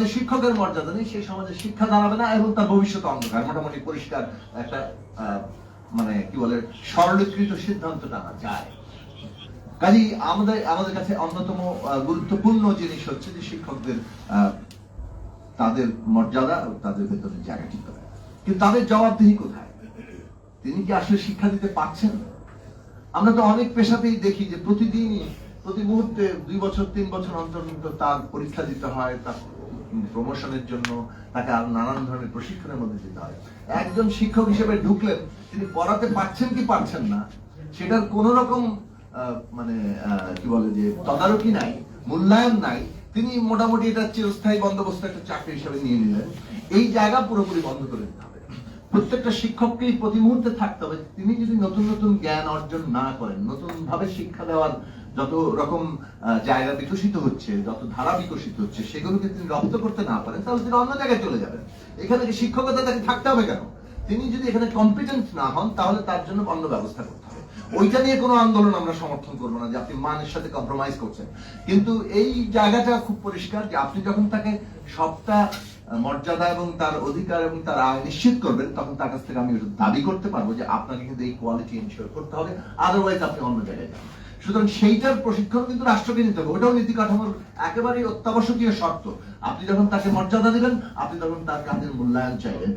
যে শিক্ষকের মর্যাদা নেই, সেই সমাজে শিক্ষা দাঁড়াবে না, এবং তার ভবিষ্যৎ অন্ধকার। মোটামুটি পরিষ্কার একটা মানে কি বলে, সরলীকৃত সিদ্ধান্ত টানা যায়। কাজে আমাদের আমাদের কাছে অন্যতম গুরুত্বপূর্ণ জিনিস হচ্ছে যে শিক্ষকদের তাদের মর্যাদা তাদের ভেতরে জায়গা ঠিক করা। কিন্তু তাদের জবাবদিহি কোথায়? তিনি কি আসলে শিক্ষা দিতে পারছেন? আমরা তো অনেক পেশাতেই দেখি যে প্রতিদিনই, প্রতি মুহূর্তে দুই বছর, তিন বছর অন্তর অন্তর তার পরীক্ষা দিতে হয়, তার প্রমোশনের জন্য তাকে আরও নানান ধরনের প্রশিক্ষণের মধ্যে দিতে হয়। একজন শিক্ষক হিসেবে ঢুকলেন, তিনি পড়াতে পারছেন কি পারছেন না, সেটার কোন রকম মানে কি বলে যে তদারকি নাই, মূল্যায়ন নাই, তিনি মোটামুটি এটা চিরস্থায়ী বন্দোবস্ত একটা চাকরি হিসেবে নিয়ে নিলেন। এই জায়গা পুরোপুরি বন্ধ করে দিতে হবে। প্রত্যেকটা শিক্ষককেই প্রতি মুহূর্তে থাকতে হবে। তিনি যদি নতুন নতুন জ্ঞান অর্জন না করেন নতুন ভাবে শিক্ষা দেওয়ার যত রকম জায়গা বিকশিত হচ্ছে, যত ধারা বিকশিত হচ্ছে, সেগুলোকে তিনি রপ্ত করতে না পারেন, তাহলে তিনি অন্য জায়গায় চলে যাবেন। এখানে শিক্ষকতা তাকে থাকতে হবে কেন? তিনি যদি এখানে কম্পিটেন্ট না হন, তাহলে তার জন্য অন্য ব্যবস্থা করতে হবে। ওইটা নিয়ে কোনো আন্দোলন আমরা সমর্থন করব না যে আপনি মানের সাথে কম্প্রোমাইজ করছেন। কিন্তু এই জায়গাটা খুব পরিষ্কার যে আপনি যখন তাকে সবটা মর্যাদা এবং তার অধিকার এবং তার আয় নিশ্চিত করবেন, তখন তার কাছ থেকে আমি দাবি করতে পারব যে আপনাকে কিন্তু এই কোয়ালিটি এনশিওর করতে হবে আদারওয়াইজ আপনি অন্য জায়গায় যান সুতরাং সেইটার প্রশিক্ষণ কিন্তু রাষ্ট্রকে নিতে হবে। ওটাও নীতি কাঠামোর একেবারেই অত্যাবশ্যকীয় শর্ত। আপনি যখন তাকে মর্যাদা দিবেন, আপনি তখন তার কাজের মূল্যায়ন চাইবেন।